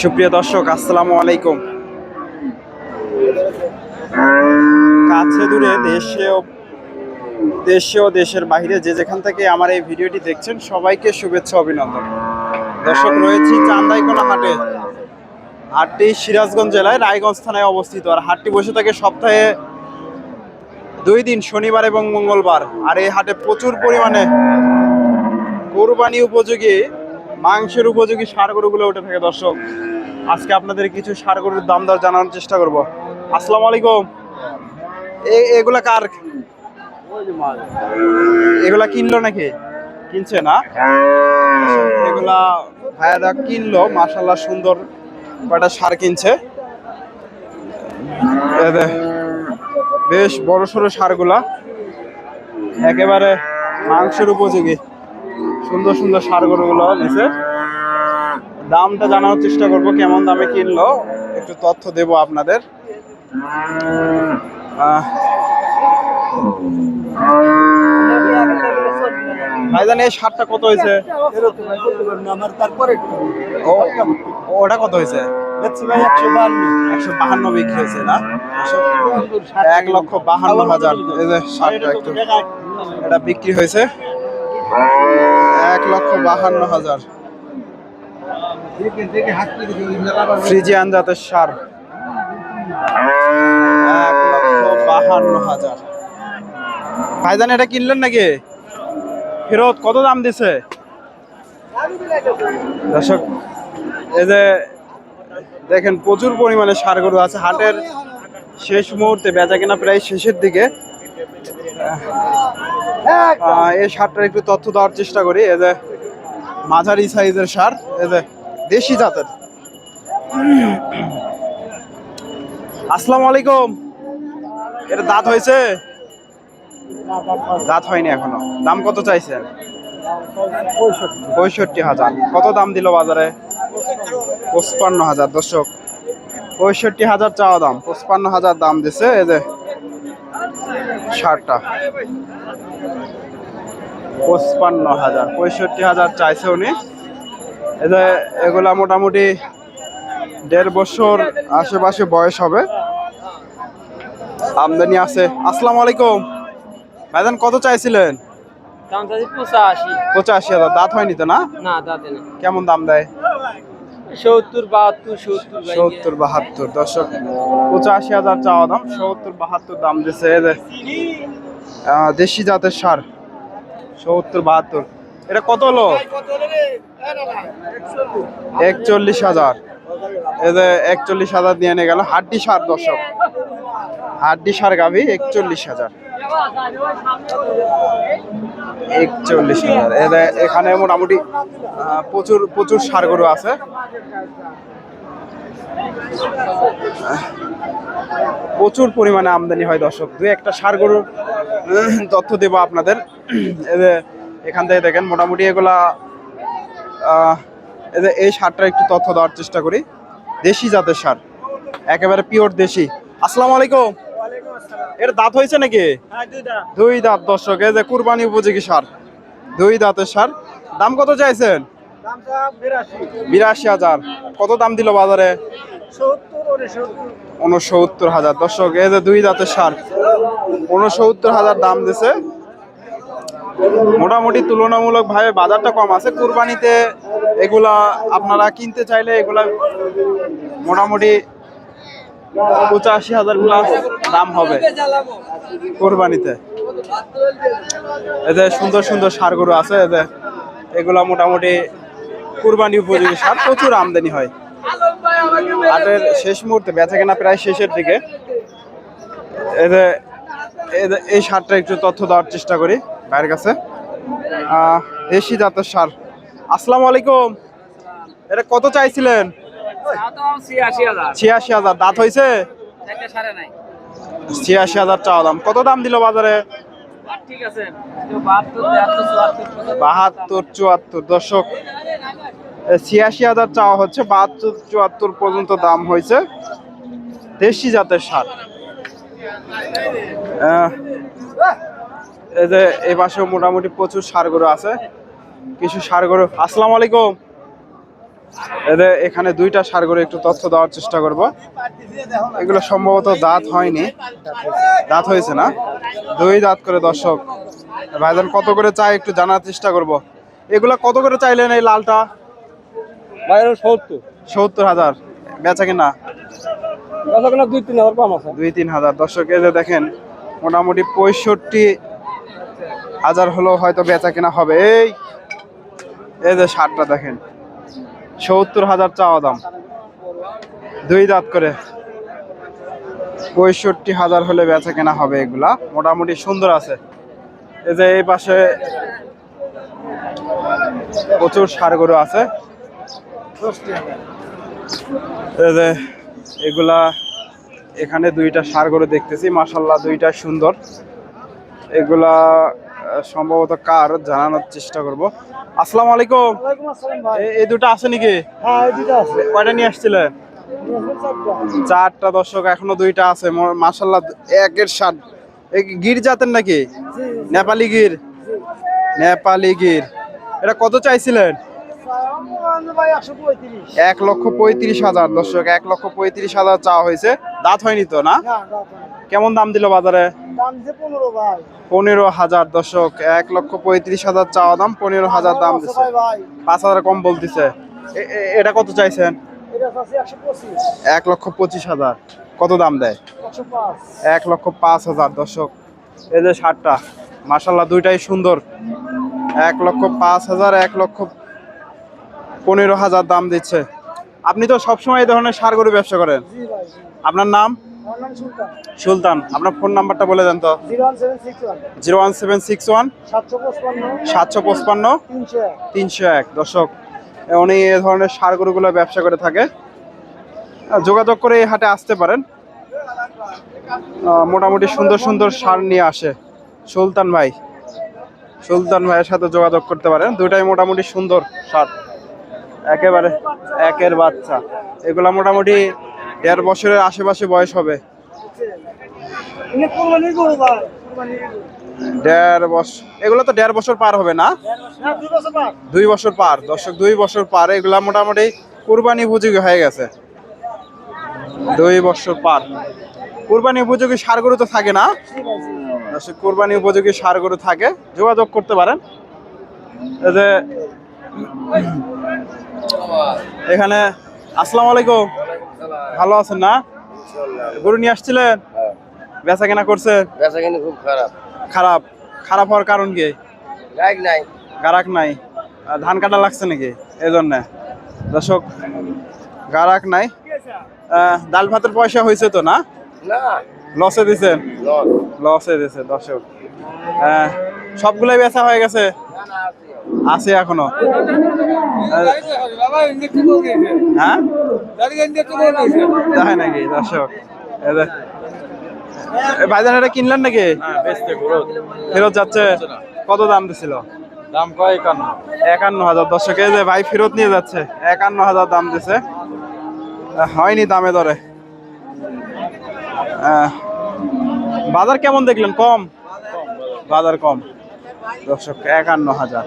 সুপ্রিয় দর্শক, আসসালামু আলাইকুম। কাছে দূরে দেশে ও দেশে ও দেশের বাইরে যে যেখান থেকে আমার এই ভিডিওটি দেখছেন, সবাইকে শুভেচ্ছা, অভিনন্দন। দর্শক, রয়েছি চান্দাইকোনা হাটে। হাটটি সিরাজগঞ্জ জেলায় রায়গঞ্জ থানায় অবস্থিত। আর হাটটি বসে থাকে সপ্তাহে দুই দিন, শনিবার এবং মঙ্গলবার। আর এই হাটে প্রচুর পরিমাণে কোরবানি উপযোগী মাংসের উপযোগী সার গরুগুলো উঠে থাকে, দর্শক। আজকে আপনাদের কিছু সার গরুর দাম দর জানানোর চেষ্টা করব। আসসালামু আলাইকুম। এগুলা কার? এগুলা কিনলো নাকি? কিনছে না? এগুলা ভাইয়ারা কিনলো মাশাল্লাহ সুন্দর কয়টা সার কিনছে। বেশ বড় সড়ো সারগুলা। একেবারে মাংসের উপযোগী। সুন্দর সুন্দর সার গরুগুলো নিচে। দামটা জানানোর চেষ্টা করব, কেমন দামে কিনলো, একটু তথ্য দেব আপনাদের। ভাইজান, এই সারটা কত হয়েছে? ওটা কত হয়েছে? একশো বাহান্ন বিক্রি হয়েছে, না? এক লক্ষ বাহান্ন হাজার। এটা বিক্রি হয়েছে। এক লক্ষ বাহান্ন হাজার। ফ্রিজিয়ান জাতের সার। এক লক্ষ বাহান্ন হাজার। ভাইজান, এটা কিনলেন নাকি? ফেরত কত দাম দিছে? দর্শক, এই যে দেখেন প্রচুর পরিমাণে সার গরু আছে। হাটের শেষ মুহূর্তে বেচা কেনা প্রায় শেষের দিকে। এই সারটার একটু তথ্য দেওয়ার চেষ্টা করি। এই যে মাঝারি সাইজের সার, এই যে দেশি জাতের। আসসালামু আলাইকুম। এটা দাঁত হয়েছে? দাঁত হয়নি এখনও। দাম কত চাইছেন? পঁয়ষট্টি হাজার। কত দাম দিল বাজারে? পঁচপান্ন হাজার, দর্শক। পঁয়ষট্টি হাজার চাওয়া দাম। পঁচপান্ন হাজার দাম দিছে, এই যে ষাটটা। পঁচপান্ন হাজার পঁয়ষট্টি হাজার চাইছে উনি। এই যে এগুলা মোটামুটি দেড় বছর আশেপাশে বয়স হবে। আমদানি আছে। আসসালামু আলাইকুম। ভাইজান কত চাইছিলেন? পঁচাশি। হাজার। দাঁত হয়নি তো না? না দাঁতে না কেমন দাম দেয়? সত্তর, বাহাত্তর, সত্তর। সত্তর, বাহাত্তর, দর্শক, পঁচাশি হাজার চাওয়া দাম, সত্তর, বাহাত্তর দাম দিচ্ছে দেশি জাতের সার, সত্তর, বাহাত্তর। এটা কত হলো? একচল্লিশ হাজার। যে, একচল্লিশ হাজার দিয়ে নিয়ে গেল। হাড্ডি সার, দর্শক। হাড্ডি সার গাভি, একচল্লিশ হাজার। একচল্লিশ হাজার। এখানে মোটামুটি প্রচুর প্রচুর সার গরু আছে। প্রচুর পরিমাণে আমদানি হয় দর্শক। দুই একটা সার গরুর তথ্য দেবো আপনাদের। এখান থেকে দেখেন মোটামুটি এগুলা এই সারটা একটু তথ্য দেওয়ার চেষ্টা করি। দেশি জাতের সার। একেবারে পিওর দেশি। আসসালামু আলাইকুম। এর দাঁত হয়েছে নাকি? দুই দাঁত দর্শক এই যে কুরবানি উপযোগী সার। দুই দাঁতের সার। দাম কত চাইছেন? বিরাশি। হাজার। কত দাম দিল বাজারে? উনসত্তর। হাজার। দর্শক এই যে দুই দাঁতের সার উনসত্তর হাজার দাম দিছে। মোটামুটি তুলনামূলক ভাবে বাজারটা কম আছে। কুরবানিতে এগুলা আপনারা কিনতে চাইলে এগুলা মোটামুটি পঁচাশি হাজার প্লাস দাম হবে কোরবানিতে। এদের সুন্দর সুন্দর সার গরু আছে এদের এগুলা মোটামুটি কোরবানি উপযোগী সার, প্রচুর আমদানি হয়। হাটের শেষ মুহূর্তে বেচা কেনা প্রায় শেষের দিকে। এদের এই সারটা একটু তথ্য দেওয়ার চেষ্টা করি ভাইয়ের কাছে। দেশি জাতের সার। আসসালামু আলাইকুম। এটা কত চাইছিলেন? ছিয়াশি হাজার। দাঁত হয়েছে ছিয়াশি হাজার চাওয়া দাম। কত দাম দিল বাজারে? বাহাত্তর, চুয়াত্তর। দর্শক ছিয়াশি হাজার চাওয়া হচ্ছে, বাহাত্তর, চুয়াত্তর পর্যন্ত দাম হয়েছে দেশি জাতের সার। এই যে এই পাশেও মোটামুটি প্রচুর সার গরু আছে। কিছু সার গরু আসসালামু আলাইকুম। এদের এখানে দুইটা সার করে একটু তথ্য দেওয়ার চেষ্টা করব। এগুলো সম্ভবত দাঁত হয়নি। দাঁত হয়েছে না? দুই দাঁত করে দর্শক। ভাইজান কত করে চাই একটু জানার চেষ্টা করব। এগুলো কত করে চাইলেন এই লালটা? সত্তর। সত্তর হাজার। বেচা কিনা? দুই তিন হাজার কম আছে। দুই তিন হাজার। দর্শক এই যে দেখেন মোটামুটি পঁয়ষট্টি হাজার হলেও হয়তো বেচা কেনা হবে। এই এই যে শার্টটা দেখেন। সত্তর হাজার চাওয়া দাম। দুই দাঁত করে। পঁয়ষট্টি হাজার হলে বেচা কেনা হবে এগুলা। মোটামুটি সুন্দর আছে। এই যে এই পাশে প্রচুর সার গরু আছে। এই যে এগুলা এখানে দুইটা সার গরু দেখতেছি। মাসাল্লাহ দুইটা সুন্দর। এগুলা সম্ভবত কার জানানোর চেষ্টা করব। আসসালামু আলাইকুম। ভাই। এই দুটো আছে নাকি? হ্যাঁ কয়টা নিয়ে আসছিলেন চারটা। দর্শক এখনও দুইটা আছে। মাসাল্লাহ একের সাত গির জাতের নাকি? নেপালি গির। নেপালি গির। এটা কত চাইছিলেন? এক লক্ষ পঁয়ত্রিশ হাজার। দর্শক এক লক্ষ পঁয়ত্রিশ হাজার চাওয়া হয়েছে। দাঁত হয়নি তো না? কেমন দাম দিল বাজারে? পনেরো হাজার দর্শক এক লক্ষ পঁয়ত্রিশ হাজার চাওয়া দাম পনেরো হাজার দাম দিচ্ছে পাঁচ হাজার কম বলতেছে। এটা কত চাইছেন? এক লক্ষ পঁচিশ হাজার। কত দাম দেয়? এক লক্ষ পাঁচ হাজার দর্শক। এই যে শার্টটা মাসাল্লাহ দুইটাই সুন্দর। এক লক্ষ পাঁচ হাজার এক লক্ষ পনেরো হাজার দাম দিচ্ছে। আপনি তো সবসময় এই ধরনের সার গরু ব্যবসা করেন। আপনার নাম? সুলতান। আপনার ফোন নাম্বারটা বলে দেন তো। Zero one seven six one. সাতশো পঁচপান্ন। তিনশো এক। দর্শক। উনি এ ধরনের সার গরুগুলো ব্যবসা করে থাকে। যোগাযোগ করে এই হাটে আসতে পারেন। মোটামুটি সুন্দর সুন্দর সার নিয়ে আসে। সুলতান ভাই। সুলতান ভাইয়ের সাথে যোগাযোগ করতে পারেন। দুটাই মোটামুটি সুন্দর সার। একেবারে একের বাচ্চা। এগুলা মোটামুটি দেড় বছরের আশেপাশে বয়স হবে। দেড় বছর এগুলো তো দেড় বছর পার হবে না? হ্যাঁ দুই বছর পার। দর্শক দুই বছর পার। এগুলা মোটামুটি কুরবানি উপযোগী হয়ে গেছে। দুই বছর পার। কুরবানি উপযোগী সার গরু তো থাকে না? দর্শক কুরবানি উপযোগী সার গরু থাকে। যোগাযোগ করতে পারেন। এই যে এখানে আসসালামু আলাইকুম। ভালো আছেন না? গরু নিয়ে আসছিলেন? বেচা কেনা করছে? বেচা কিনে খুব খারাপ। খারাপ। খারাপ হওয়ার কারণ কি? লাইক নাই। গারাক নাই। ধান কাটা লাগছে নাকি? এই জন্য দর্শক গারাক নাই। ডাল ভাতের পয়সা হয়েছে তো না? লসে দিছেন লসে। দিছে দর্শক। সবগুলাই বেচা হয়ে গেছে? আছে এখনও। হ্যাঁ? তাই নাকি দর্শক? ভাইজান এটা কিনলেন নাকি? ফেরত। যাচ্ছে। কত দাম দিছিল? দাম কয় একান্ন? একান্ন হাজার। দর্শকে যে ভাই ফেরত নিয়ে যাচ্ছে। একান্ন হাজার দাম দিছে। হয়নি দামে দরে। বাজার কেমন দেখলেন? কম? বাজার কম। দর্শক একান্ন হাজার।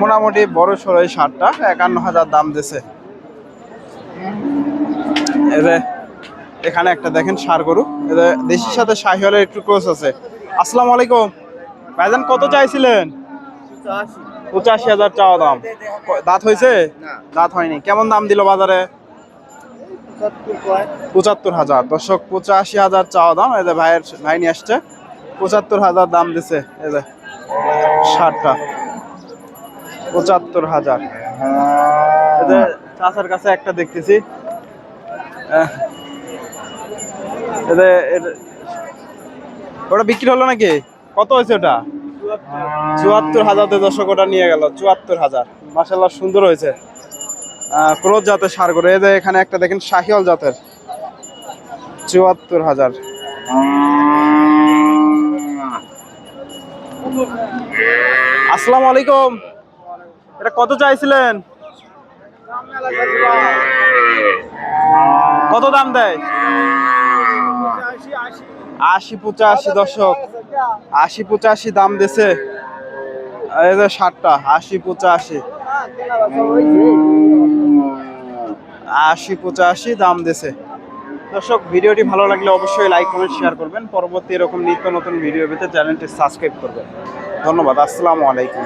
মোটামুটি বড় সড়ো এই শার্টটা একান্ন হাজার দাম দিছে। এখানে একটা দেখেন সার গরু। যে দেশির সাথে শাহিওয়ালের একটু ক্রস আছে। আসসালামু আলাইকুম। ভাইজান কত চাইছিলেন? পঁচাশি হাজার চাওয়া দাম। দাঁত হয়েছে? দাঁত হয়নি। কেমন দাম দিল বাজারে? পঁচাত্তর হাজার। দর্শক পঁচাশি হাজার চাওয়া দাম। এই যে ভাইয়ের ভাই নিয়ে আসছে। পঁচাত্তর হাজার দাম দিছে। যে ষাটটা পঁচাত্তর হাজার। চাচার কাছে একটা দেখতেছি। ওটা বিক্রি হলো নাকি? কত হয়েছে ওটা? চুয়াত্তর হাজার দর্শক ওটা নিয়ে গেল, চুয়াত্তর হাজার। মাসাল্লাহ সুন্দর হয়েছে। ক্রোধ জাতের সার করে এদের এখানে একটা দেখেন, শাহিওয়াল জাতের। চুয়াত্তর হাজার। আসসালামু আলাইকুম। এটা কত চাইছিলেন? কত দাম দেয়? আশি পঁচাশি দশক আশি পঁচাশি দাম দিছে। ষাটটা, আশি পঁচাশি। আশি পঁচাশি দাম দিছে। দর্শক, ভিডিওটি ভালো লাগলে অবশ্যই লাইক, কমেন্ট, শেয়ার করবেন। পরবর্তী এরকম নিত্য নতুন ভিডিও পেতে চ্যানেলটি সাবস্ক্রাইব করবেন। ধন্যবাদ, আসসালামু আলাইকুম।